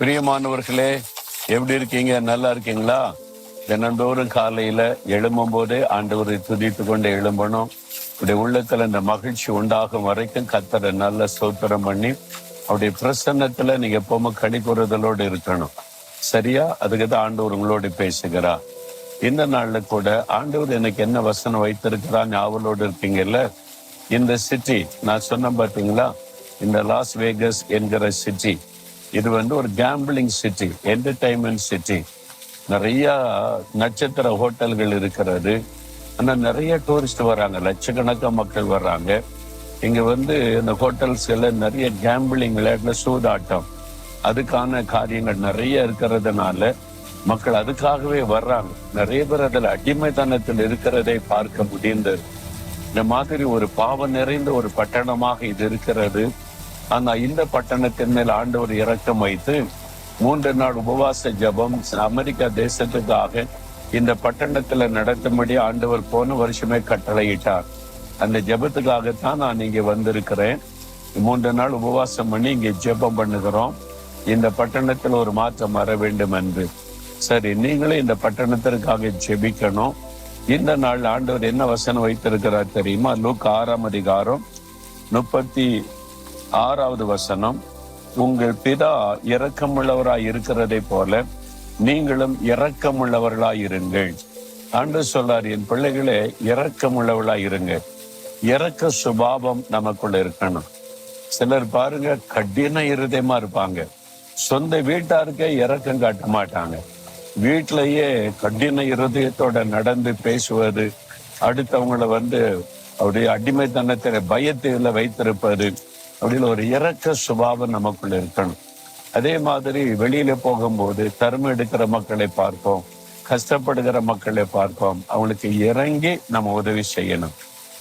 பிரியமானவர்களே எப்படி இருக்கீங்க? நல்லா இருக்கீங்களா? தினந்தோறும் காலையில எழும்பும் போதே ஆண்டவரை துதித்து கொண்டு எழும்பணும். இப்படி உள்ளத்துல இந்த மகிழ்ச்சி உண்டாகும் வரைக்கும் கத்தரை நல்ல சோத்திரம் பண்ணி அவருடைய பிரசன்னத்துல நீங்க எப்பவுமே கணிப்புறுதலோடு இருக்கணும். சரியா? அதுக்கு தான் ஆண்டவர் உங்களோடு பேசுகிறா இந்த நாள்ல கூட ஆண்டவர் எனக்கு என்ன வசனம் வைத்திருக்கிறா ஞாபகோடு இருக்கீங்கல்ல? இந்த சிட்டி நான் சொன்னேன் பார்த்தீங்களா இந்த லாஸ் வேகஸ் என்கிற சிட்டி இது வந்து ஒரு கேம்பிளிங் சிட்டி என்டர்டைன்மெண்ட் சிட்டி நிறைய நட்சத்திர ஹோட்டல்கள் இருக்கிறது. ஆனால் நிறைய டூரிஸ்ட் வராங்க. லட்சக்கணக்கான மக்கள் வர்றாங்க. இங்கே வந்து இந்த ஹோட்டல்ஸில் நிறைய கேம்பிளிங் விளையாட்டில் சூதாட்டம். அதுக்கான காரியங்கள் நிறைய இருக்கிறதுனால மக்கள் அதுக்காகவே வர்றாங்க. நிறைய பேர் அதில் அடிமைத்தனத்தில் இருக்கிறதை பார்க்க முடிந்தது. இந்த மாதிரி ஒரு பாவம் நிறைந்த ஒரு பட்டணமாக இது இருக்கிறது. ஆனா இந்த பட்டணத்தின் மேல் ஆண்டவர் இரக்கம் வைத்து மூன்று நாள் உபவாச ஜெபம் அமெரிக்கா தேசத்துக்காக இந்த பட்டணத்துல நடத்தும்படி ஆண்டவர் போன வருஷமே கட்டளையிட்டார். அந்த ஜபத்துக்காகத்தான் நான் இங்க வந்திருக்கிறேன். மூன்று நாள் உபவாசம் பண்ணி இங்க ஜெபம் பண்ணுகிறோம். இந்த பட்டணத்தில் ஒரு மாற்றம் வர வேண்டும் என்று. சரி நீங்களும் இந்த பட்டணத்திற்காக ஜெபிக்கணும். இந்த நாள் ஆண்டவர் என்ன வசனம் வைத்திருக்கிறார் தெரியுமா? லூக் ஆறாம் அதிகாரம் முப்பத்தி ஆறாவது வசனம் உங்கள் பிதா இரக்கமுள்ளவராய் இருக்கிறதை போல நீங்களும் இரக்கமுள்ளவர்களாய் இருங்கள். அன்று சொல்லார் என் பிள்ளைகளே இரக்கமுள்ளவர்களாய் இருங்க. இறக்க சுபாவம் நமக்குள்ள இருக்கணும். சிலர் பாருங்க கடின இருதயமா இருப்பாங்க. சொந்த வீட்டாருக்கே இறக்கம் காட்ட மாட்டாங்க. வீட்டிலேயே கடின இருதயத்தோட நடந்து பேசுவது அடுத்தவங்களை வந்து அப்படியே அடிமைத்தனத்தில் பயத்தில் வைத்திருப்பது அப்படின்னு ஒரு இறக்க சுபாவம் நமக்குள்ள இருக்கணும். அதே மாதிரி வெளியில போகும்போது தருமம் எடுக்கிற மக்களை பார்ப்போம். கஷ்டப்படுகிற மக்களை பார்ப்போம். அவங்களுக்கு இறங்கி நம்ம உதவி செய்யணும்.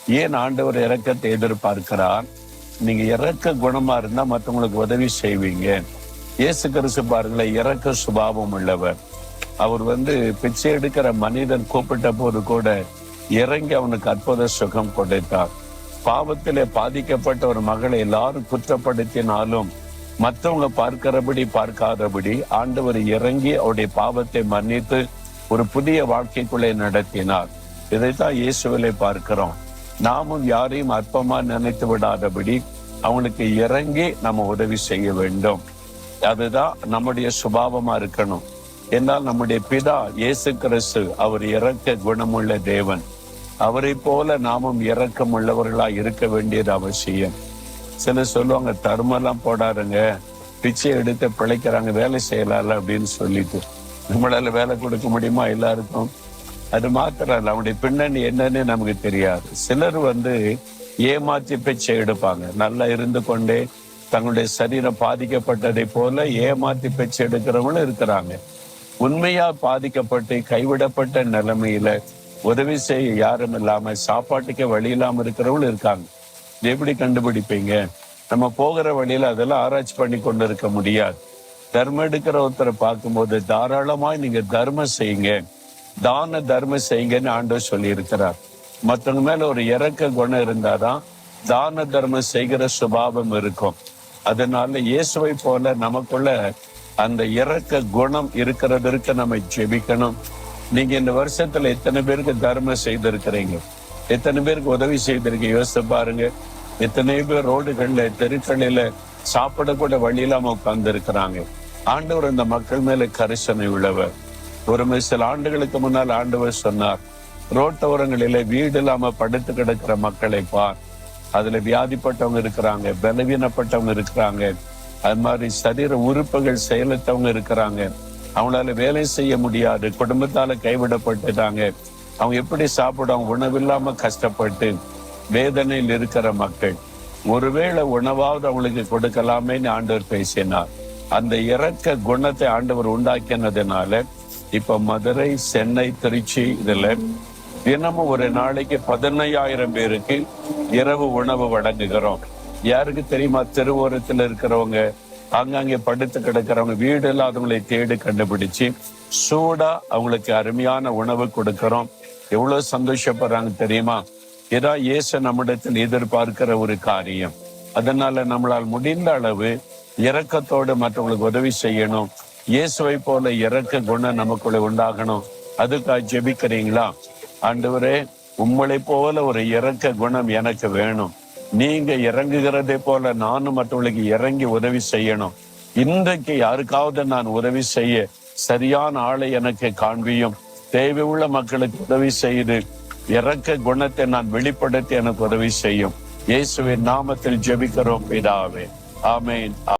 ஏன் ஆண்டவர் இறக்கத்தை எதிர்பார்க்கிறார்? நீங்க இறக்க குணமா இருந்தா மற்றவங்களுக்கு உதவி செய்வீங்க. இயேசு கிறிஸ்து பாருங்களேன் இறக்க சுபாவம் உள்ளவர். அவர் வந்து பிச்சை எடுக்கிற மனிதன் கூப்பிட்ட போது கூட இறங்கி அவனுக்கு அற்புத சுகம் கொடுத்தார். பாவத்திலே பாதிக்கப்பட்ட ஒரு மகளை எல்லாரும் குற்றப்படுத்தினாலும் மற்றவங்க பார்க்கிறபடி பார்க்காதபடி ஆண்டவர் இறங்கி அவருடைய பாவத்தை மன்னித்து ஒரு புதிய வாழ்க்கைக்குள்ளே நடத்தினார். இதைத்தான் இயேசுவிலே பார்க்கிறோம். நாமும் யாரையும் அற்பமா நினைத்து விடாதபடி அவனுக்கு இறங்கி நம்ம உதவி செய்ய வேண்டும். அதுதான் நம்முடைய சுபாவமா இருக்கணும். என்னால் நம்முடைய பிதா இயேசு கிறிஸ்து அவர் இறக்க குணமுள்ள தேவன். அவரை போல நாமும் இறக்கம் உள்ளவர்களா இருக்க வேண்டியது அவசியம். சிலர் சொல்லுவாங்க தர்மெல்லாம் போடாருங்க பிச்சை எடுத்து பிழைக்கிறாங்க வேலை செய்யலாம்ல அப்படின்னு சொல்லிட்டு. நம்மளால வேலை கொடுக்க முடியுமா எல்லாருக்கும்? அது மாத்திரம் இல்லை அவனுடைய பின்னணி என்னன்னு நமக்கு தெரியாது. சிலர் வந்து ஏமாற்றி பிச்சை எடுப்பாங்க. நல்லா இருந்து கொண்டே தங்களுடைய சரீரம் பாதிக்கப்பட்டதை போல ஏமாற்றி பிச்சை எடுக்கிறவங்களும் இருக்கிறாங்க. உண்மையா பாதிக்கப்பட்டு கைவிடப்பட்ட நிலைமையில உதவி செய்ய யாரும் இல்லாம சாப்பாட்டுக்கே வழி இல்லாம இருக்கிறவங்களும் இருக்காங்க. எப்படி கண்டுபிடிப்பீங்க? நம்ம போகிற வழியில அதெல்லாம் ஆராய்ச்சி பண்ணி கொண்டு இருக்க முடியாது. தர்மம் எடுக்கிற ஒருத்தரை பார்க்கும்போது தாராளமாய் நீங்க தர்மம் செய்யுங்க. தான தர்மம் செய்யுங்கன்னு ஆண்டவர் சொல்லி இருக்கிறார் மற்றவங்க மேல ஒரு இறக்க குணம் இருந்தாதான் தான தர்மம் செய்கிற சுபாவம் இருக்கும். அதனால இயேசுவை போல நமக்குள்ள அந்த இறக்க குணம் இருக்கிறதற்கு நம்ம ஜெபிக்கணும். நீங்க இந்த வருஷத்துல எத்தனை பேருக்கு தர்மம் செய்திருக்கிறீங்க? எத்தனை பேருக்கு உதவி செய்திருக்கீங்க? யோசித்து பாருங்க. எத்தனை பேர் ரோடுகள்ல தெருக்களில சாப்பிடக்கூட வழி இல்லாம உட்கார்ந்து இருக்கிறாங்க ஆண்டவர் இந்த மக்கள் மேல கரிசனை உள்ளவர். ஒரு சில ஆண்டுகளுக்கு முன்னால் ஆண்டவர் சொன்னார் ரோட்டோரங்களில வீடு இல்லாம படுத்து கிடக்கிற மக்களை பார். அதுல வியாதிப்பட்டவங்க இருக்கிறாங்க பலவீனப்பட்டவங்க இருக்கிறாங்க. அது மாதிரி சரீர உறுப்புகள் செயலற்றவங்க இருக்கிறாங்க. அவங்களால வேலை செய்ய முடியாது. குடும்பத்தால கைவிடப்பட்டுட்டாங்க. அவங்க எப்படி சாப்பிடுவாங்க உணவில்லாம கஷ்டப்பட்டு வேதனையில் இருக்கிற மக்கள். ஒருவேளை உணவாவது அவங்களுக்கு கொடுக்கலாமேன்னு ஆண்டவர் பேசினார். அந்த இறக்க குணத்தை ஆண்டவர் உண்டாக்கினதுனால இப்ப மதுரை சென்னை திருச்சி இதுல தினமும் ஒரு நாளைக்கு பதினையாயிரம் பேருக்கு இரவு உணவு வழங்குகிறோம். யாருக்கு தெரியுமா? தெருவோரத்தில் இருக்கிறவங்க. அங்கங்கே படுத்து கிடக்கிறவங்க வீடு இல்லாதவங்களை தேடி கண்டுபிடிச்சு சூடா அவங்களுக்கு அருமையான உணவு கொடுக்கிறோம். எவ்வளவு சந்தோஷப்படுறாங்க தெரியுமா? இதான் இயேசு நம்மிடத்தில் எதிர்பார்க்கிற ஒரு காரியம். அதனால நம்மளால் முடிந்த அளவு இறக்கத்தோடு மற்றவங்களுக்கு உதவி செய்யணும். இயேசுவை போல இறக்க குணம் நமக்குள்ள உண்டாகணும். அதுக்காக ஜெபிக்கிறீங்களா? ஆண்டவரே உங்களை போல ஒரு இறக்க குணம் எனக்கு வேணும். நீங்க இறங்குகிறதே போல நானும் மற்றவர்களுக்கு இறங்கி உதவி செய்யணும். இன்றைக்கு யாருக்காவது நான் உதவி செய்ய சரியான ஆளை எனக்கு காண்பியும். தேவை உள்ள மக்களுக்கு உதவி செய்து இறக்க குணத்தை நான் வெளிப்படுத்தி எனக்கு உதவி செய்யும். இயேசுவின் நாமத்தில் ஜெபிக்கிறோம் பிதாவே. ஆமேன்.